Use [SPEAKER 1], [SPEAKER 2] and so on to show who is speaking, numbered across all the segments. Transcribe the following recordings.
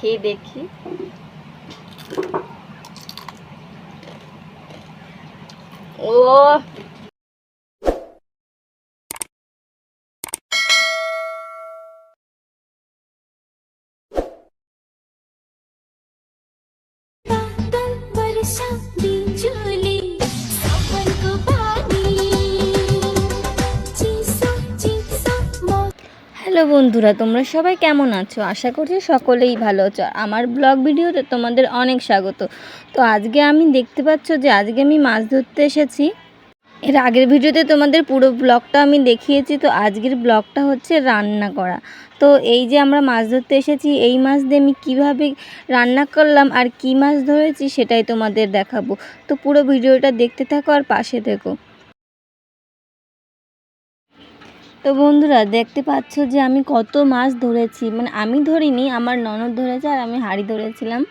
[SPEAKER 1] देखी দেখি ও
[SPEAKER 2] शादी
[SPEAKER 1] হ্যালো বন্ধুরা, তোমরা সবাই কেমন আছো? আশা করছি সকলেই ভালো আছো। আমার ব্লগ ভিডিওতে তোমাদের অনেক স্বাগত। তো আজকে আমি দেখতে পাচ্ছ যে আজকে আমি মাছ ধরতে এসেছি। এর আগের ভিডিওতে তোমাদের পুরো ব্লগটা আমি দেখিয়েছি। তো আজকের ব্লগটা হচ্ছে রান্না করা। তো এই যে আমরা মাছ ধরতে এসেছি, এই মাছ দিয়ে আমি কীভাবে রান্না করলাম আর কী মাছ ধরেছি সেটাই তোমাদের দেখাবো। তো পুরো ভিডিওটা দেখতে থাকো আর পাশে থেকো। তো বন্ধুরা দেখতে পাচ্ছ যে আমি কত মাছ ধরেছি। মানে আমি ধরিনি আমার ননদ ধরেছে আর আমি হাঁড়ি ধরেছিলাম।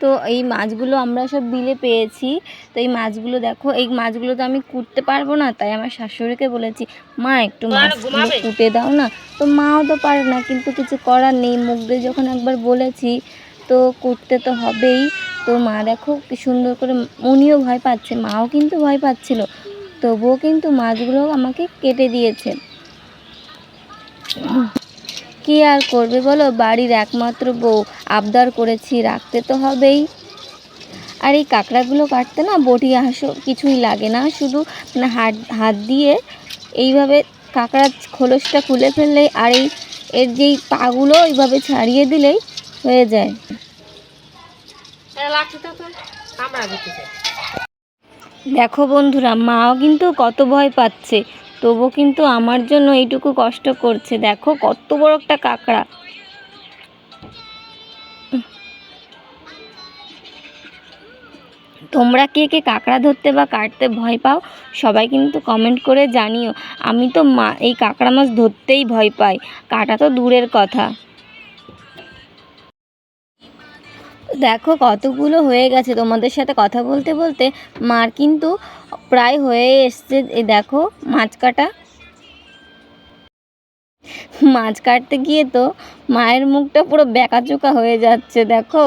[SPEAKER 1] তো এই মাছগুলো আমরা সব বিলে পেয়েছি। তো এই মাছগুলো দেখো এই মাছগুলো তো আমি কুটতে পারব না তাই আমার শাশুড়িকে বলেছি মা একটু মাছগুলো কুটে দাও না। তো মাও তো পারে না কিন্তু কিছু করার নেই। মুখ দিয়ে যখন একবার বলেছি তো কুটতে তো হবেই। তো মা দেখো কি সুন্দর করে উনিও ভয় পাচ্ছে মাও কিন্তু ভয় পাচ্ছিল। তবুও কিন্তু মাছগুলো আমাকে কেটে দিয়েছে। কি আর করবে বলো? বাড়ির একমাত্র বউ। আবদার করেছি রাখতে তো হবেই। আর এই কাঁকড়াগুলো কাটতে না বটি হাঁসও কিছুই লাগে না। শুধু মানে হাত হাত দিয়ে এইভাবে কাঁকড়ার খোলসটা খুলে ফেললেই আর এই এর যেই পাগুলো এইভাবে ছাড়িয়ে দিলেই হয়ে যায়। দেখো বন্ধুরা মাও কিন্তু কত ভয় পাচ্ছে। তবু কিন্তু আমার জন্য এইটুকু কষ্ট করছে। দেখো, কত বড় একটা কাঁকড়া। তোমরা কে কে কাঁকড়া ধরতে বা কাটতে ভয় পাও, সবাই কিন্তু কমেন্ট করে জানিও। আমি তো মা, এই কাঁকড়া মাছ ধরতেই ভয় পাই। কাটা তো দূরের কথা। দেখো কতগুলো হয়ে গেছে। তোমাদের সাথে কথা বলতে বলতে মার কিন্তু প্রায় হয়ে এসছে। দেখো মাছ কাটা। মাছ কাটতে গিয়ে তো মায়ের মুখটা পুরো বেঁকাচোকা হয়ে যাচ্ছে, দেখো।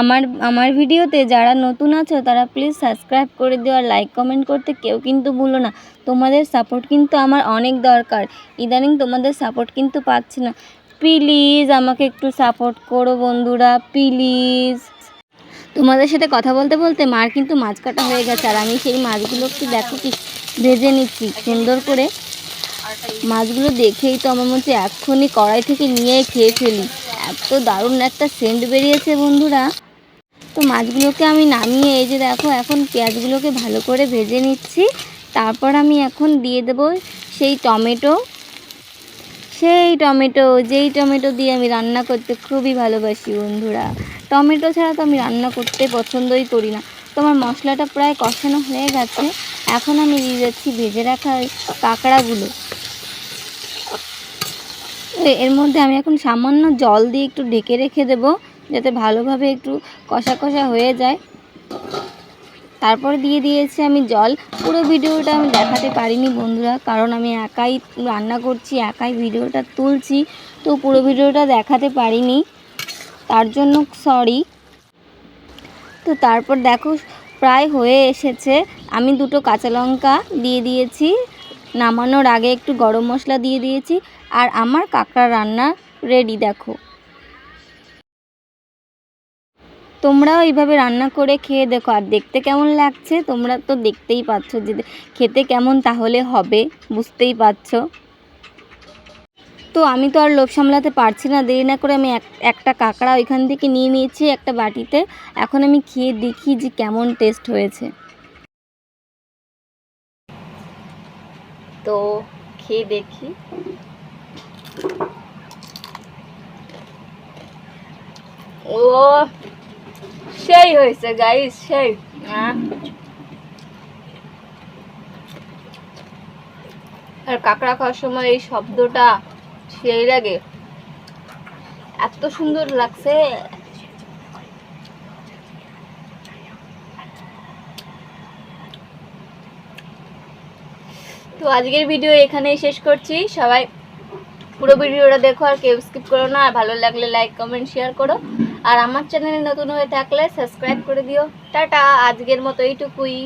[SPEAKER 1] আমার আমার ভিডিওতে যারা নতুন আছো, তারা প্লিজ সাবস্ক্রাইব করে দিও আর লাইক কমেন্ট করতে কেউ কিন্তু ভুলো না। তোমাদের সাপোর্ট কিন্তু আমার অনেক দরকার। ইদানিং তোমাদের সাপোর্ট কিন্তু পাচ্ছি না। প্লিজ আমাকে একটু সাপোর্ট করো বন্ধুরা প্লিজ তোমাদের সাথে কথা বলতে বলতে মার কিন্তু মাছ কাটা হয়ে গেছে, আর আমি সেই মাছগুলোকে দেখো কি ভেজে নিচ্ছি, সুন্দর করে। মাছগুলো দেখেই তো আমার মধ্যে এক্ষুনি কড়াই থেকে নিয়ে খেয়ে ফেলি। এত দারুণ একটা সেন্ট বেরিয়েছে বন্ধুরা। তো মাছগুলোকে আমি নামিয়ে এই যে দেখো, এখন পেঁয়াজগুলোকে ভালো করে ভেজে নিচ্ছি। তারপর আমি এখন দিয়ে দেব সেই টমেটো। সেই টমেটো, যেই টমেটো দিয়ে আমি রান্না করতে খুবই ভালোবাসি বন্ধুরা। টমেটো ছাড়া তো আমি রান্না করতে পছন্দই করি না। তো আমার মশলাটা প্রায় কষানো হয়ে গেছে। এখন আমি দিয়ে যাচ্ছি ভেজে রাখা কাঁকড়াগুলো। এর মধ্যে আমি এখন সামান্য জল দিয়ে একটু ঢেকে রেখে দেব, যাতে ভালোভাবে একটু কষা কষা হয়ে যায়। তারপরে দিয়ে দিয়েছি আমি জল। পুরো ভিডিওটা আমি দেখাতে পারিনি বন্ধুরা, কারণ আমি একাই রান্না করছি, একাই ভিডিওটা তুলছি, তো পুরো ভিডিওটা দেখাতে পারিনি। তার জন্য সরি তো তারপর দেখো, প্রায় হয়ে এসেছে। আমি দুটো কাঁচা লঙ্কা দিয়ে দিয়েছি। নামানোর আগে একটু গরম মশলা দিয়ে দিয়েছি। আর আমার কাঁকড়া রান্না রেডি দেখো। তোমরাও এইভাবে রান্না করে খেয়ে দেখো, আর দেখতে কেমন লাগছে? তোমরা তো দেখতেই পাচ্ছ যে খেতে কেমন তাহলে হবে, বুঝতেই পারছ? তো আমি তো আর লোভ সামলাতে পারছি না, দেরি না করে আমি এক, একটা কাঁকড়া ওইখান থেকে নিয়ে নিয়েছি একটা বাটিতে। এখন আমি খেয়ে দেখি যে কেমন টেস্ট হয়েছে। তো খেয়ে দেখি। ও সেই হয়েছে গাইস সেই। আর কাঁকড়া খাওয়ার সময় এই শব্দটা সেই লাগে। এত সুন্দর লাগছে। তো আজকের ভিডিও এখানেই শেষ করছি। সবাই পুরো ভিডিওটা দেখো আর কেউ স্কিপ করো না। আর ভালো লাগলে লাইক কমেন্ট শেয়ার করো। আর আমার চ্যানেলে নতুন হয়ে থাকলে সাবস্ক্রাইব করে দিও। টাটা আজকের মতো এইটুকুই।